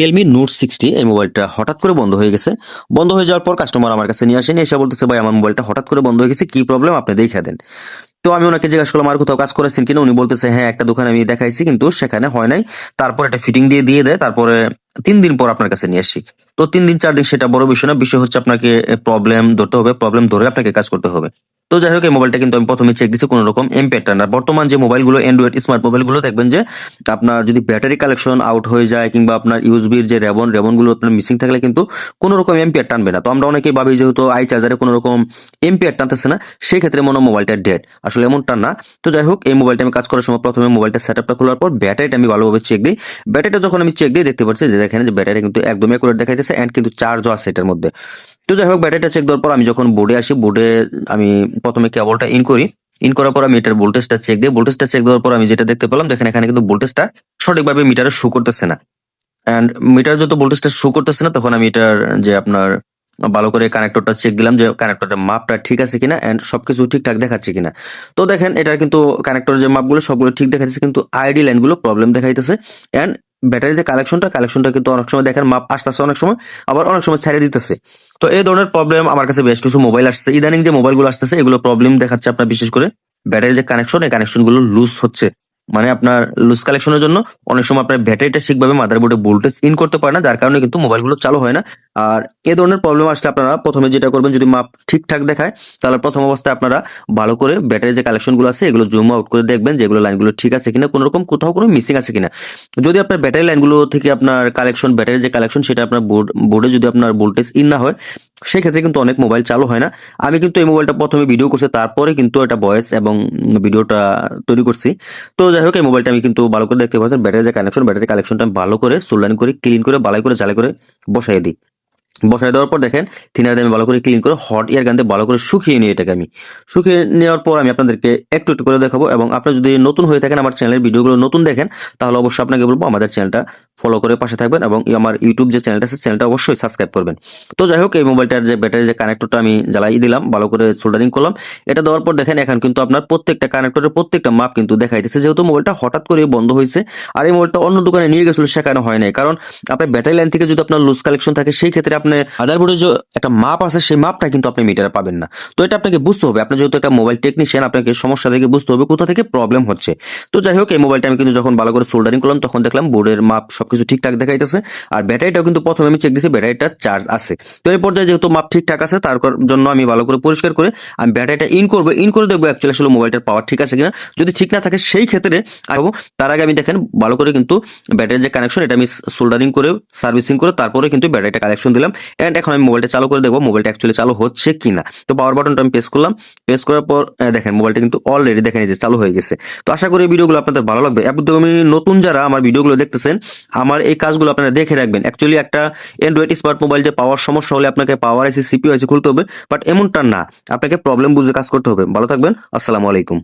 Realme note sixty এই মোবাইলটা হঠাৎ করে বন্ধ হয়ে গেছে। বন্ধ হয়ে যাওয়ার পর কাস্টমার আমার কাছে নিয়ে আসেন এসে বলতেছে, ভাই, আমার মোবাইলটা হঠাৎ করে বন্ধ হয়ে গেছে, কি প্রবলেম আপনি দেখে দেন। তো আমি ওনাকে জিজ্ঞাসা করলাম, আর কোথাও কাজ করেছেন কিনা? উনি বলতেছে হ্যাঁ একটা দোকানে আমি দেখাইছি, কিন্তু সেখানে হয় নাই। তারপর একটা ফিটিং দিয়ে দিয়ে দেয়, তারপরে তিন দিন পর আপনার কাছে নিয়ে আসি। তো তিন দিন, চার দিন সেটা বড় বিষয় না, বিষয় হচ্ছে আপনাকে প্রবলেম ধরতে হবে প্রবলেম ধরে আপনাকে কাজ করতে হবে। তো যাই হোক, এই মোবাইলটা কিন্তু আমি প্রথমে চেক দিচ্ছি কোনো রকম এমপ্যাক্টার না বর্তমান যে মোবাইলগুলো অ্যান্ড্রয়েড স্মার্ট মোবাইলগুলো, দেখবেন যে আপনার যদি ব্যাটারি কালেকশন আউট হয়ে যায় কিংবা আপনার ইউজবির যে রেবন রেবনগুলো আপনার মিসিং থাকলে কিন্তু কোনো রকম এমপিআর টানবে না। তো আমরা অনেকেই ভাবি যেহেতু আই চার্জারে কোনো রকম এমপিআর টানতেছে না সেই ক্ষেত্রে মনে মোবাইলটা ডেড আসলে এমনটা না। তো যাই হোক, এই মোবাইলটা আমি কাজ করার সময় প্রথমে মোবাইলটা সেট আপটা খোলার পর ব্যাটারিটা আমি ভালোভাবে চেক দিই। ব্যাটারিটা যখন আমি চেক দিই, দেখতে পাচ্ছি যে দেখেন যে ব্যাটারি কিন্তু একদমই অ্যাকুরেট দেখাইতেছে অ্যান্ড কিন্তু চার্জও আছে এটার মধ্যে। তো যাই হোক ব্যাটারিটা চেক দেওয়ার পর আমি যখন বোর্ডে আসি বোর্ডে আমি প্রথমে কেবলটা ইন করি। ইন করার পর আমি এটার ভোল্টেজটা চেক দিই। ভোল্টেজটা চেক দেওয়ার পর আমি যেটা দেখতে পেলাম, দেখেন এখানে কিন্তু ভোল্টেজটা সঠিকভাবে মিটারে শো করতেছে না। অ্যান্ড মিটার যত ভোল্টেজটা শো করতেছে না, তখন আমি এটার যে আপনার ভালো করে কানেক্টরটা চেক দিলাম যে কানেক্টরের মাপটা ঠিক আছে কিনা এন্ড সবকিছু ঠিকঠাক দেখাচ্ছে কিনা। তো দেখেন, এটার কিন্তু কানেক্টরের যে মাপগুলো, সবগুলো ঠিক দেখাচ্ছে কিন্তু আইডি লাইনগুলো প্রবলেম দেখাইতেছে। এন্ড ব্যাটারি যে কালেকশনটা কালেকশনটা কিন্তু অনেক সময় দেখেন মাপ আসতেছে অনেক সময়, আবার অনেক সময় ছেড়ে দিতেছে। তো এই ধরনের প্রবলেম আমার কাছে বেশ কিছু মোবাইল আসছে। ইদানিং যে মোবাইলগুলো আসতেছে, এগুলো প্রবলেম দেখাচ্ছে আপনার বিশেষ করে। ব্যাটারি যে কানেকশন এই কানেকশনগুলো লুজ হচ্ছে। মানে আপনার লুজ কালেকশনের জন্য অনেক সময় আপনার ব্যাটারিটা ঠিকভাবে মাদারবোর্ডে ভোল্টেজ ইন করতে পারে না, যার কারণে কিন্তু মোবাইলগুলো চালু হয় না। আর এ ধরনের প্রবলেম আসলে আপনারা প্রথমে যেটা করবেন, যদি মাপ ঠিকঠাক দেখায়, তাহলে প্রথম অবস্থায় আপনারা ভালো করে ব্যাটারি যে কালেকশনগুলো আছে, এগুলো জুম আউট করে দেখবেন যেগুলো লাইনগুলো ঠিক আছে কিনা, কোনো রকম কোথাও কোনো মিসিং আছে কিনা। যদি আপনার ব্যাটারি লাইনগুলো থেকে আপনার কালেকশন ব্যাটারি যে কালেকশন সেটা আপনার বোর্ড বোর্ডে যদি আপনার ভোল্টেজ ইন না হয় সেক্ষেত্রে কিন্তু অনেক মোবাইল চালু হয় না। আমি কিন্তু এই মোবাইলটা প্রথমে ভিডিও করছি, তারপরে কিন্তু এটা ভয়েস এবং ভিডিওটা তৈরি করছি। তো যাই হোক, এই মোবাইলটা আমি কিন্তু ভালো করে দেখতে পাচ্ছি ব্যাটারি যে কানেকশন ব্যাটারি কালেকশনটা আমি ভালো করে সোল্ডারিং করে ক্লিন করে ভালো করে, জ্বালাই করে বসাই দিই। বসাই দেওয়ার পর দেখেন থিনার দিয়ে আমি ভালো করে ক্লিন করে হট এয়ার গান দিয়ে ভালো করে শুকিয়ে নিই এটাকে আমি। শুকিয়ে নেওয়ার পর আমি আপনাদেরকে একটু একটু করে দেখাবো এবং আপনারা যদি নতুন হয়ে থাকেন আমার চ্যানেলের ভিডিওগুলো নতুন দেখেন, তাহলে অবশ্যই আপনাকে বলব আমাদের চ্যানেলটা ফলো করে পাশে থাকবেন এবং আমার ইউটিউব যে চ্যানেলটা আছে চ্যানেলটা অবশ্যই সাবস্ক্রাইব করবেন। তো যাই হোক, এই মোবাইলটার যে ব্যাটারি যে কানেক্টরটা আমি জ্বালাই দিলাম, ভালো করে সোল্ডারিং করলাম, এটা দেওয়ার পর দেখেন এখন কিন্তু আপনার প্রত্যেকটা কানেক্টরের প্রত্যেকটা মাপ কিন্তু দেখাইতেছে, যেহেতু মোবাইলটা হঠাৎ করে বন্ধ হয়েছে, আর এই মোবাইলটা অন্য দোকানে নিয়ে গেছিল, সেখানে হয় নাই। কারণ আপনার ব্যাটারি লাইন থেকে যদি আপনার লুজ কালেকশন থাকে, সেই ক্ষেত্রে আপনি মাদারবোর্ডে যে একটা মাপ আছে, সেই মাপটা কিন্তু আপনি মিটারে পাবেন না। তো এটা আপনাকে বুঝতে হবে, আপনি যেহেতু একটা মোবাইল টেকনিশিয়ান আপনাকে সমস্যা থেকে বুঝতে হবে কোথা থেকে প্রবলেম হচ্ছে। তো যাই হোক, এই মোবাইলটা আমি কিন্তু যখন ভালো করে সোল্ডারিং করলাম, তখন দেখলাম বোর্ডের মাপ সবকিছু ঠিকঠাক দেখাইতেছে। আর ব্যাটারিটাও কিন্তু প্রথমে আমি চেক দিয়েছি ব্যাটারিটা চার্জ আছে। তো এই পর্যায়ে যেহেতু মাপ ঠিকঠাক আছে, তার জন্য আমি ভালো করে পরিষ্কার করে আমি ব্যাটারিটা ইন করব। ইন করে দেখব অ্যাকচুয়ালি আসলে মোবাইলটার পাওয়ার ঠিক আছে কিনা। যদি ঠিক না থাকে সেই ক্ষেত্রে আসব তার আগে আমি দেখেন, ভালো করে কিন্তু ব্যাটারির যে কানেকশন এটা আমি সোল্ডারিং করে সার্ভিসিং করে, তারপরে কিন্তু ব্যাটারিটা কালেকশন দিলাম। এন্ড এখন আমি মোবাইলটা চালু করে দেখব মোবাইলটা অ্যাকচুয়ালি চালু হচ্ছে কিনা। তো পাওয়ার বাটনটা আমি প্রেস করলাম। প্রেস করার পর দেখেন মোবাইলটা কিন্তু অলরেডি দেখেন যে চালু হয়ে গেছে। তো আশা করি ভিডিওগুলো আপনাদের ভালো লাগবে। একদমই নতুন যারা আমার ভিডিওগুলো দেখতেছেন আমার এই কাজগুলো আপনারা দেখে রাখবেন। অ্যাকচুয়ালি একটা অ্যান্ড্রয়েড স্মার্ট মোবাইল যে পাওয়ার সমস্যা হলে আপনাকে পাওয়ার আইসি সিপিও আইসি খুলতে হবে বাট এমনটা না। আপনাকে প্রবলেম বুঝে কাজ করতে হবে। ভালো থাকবেন, আসসালামু আলাইকুম।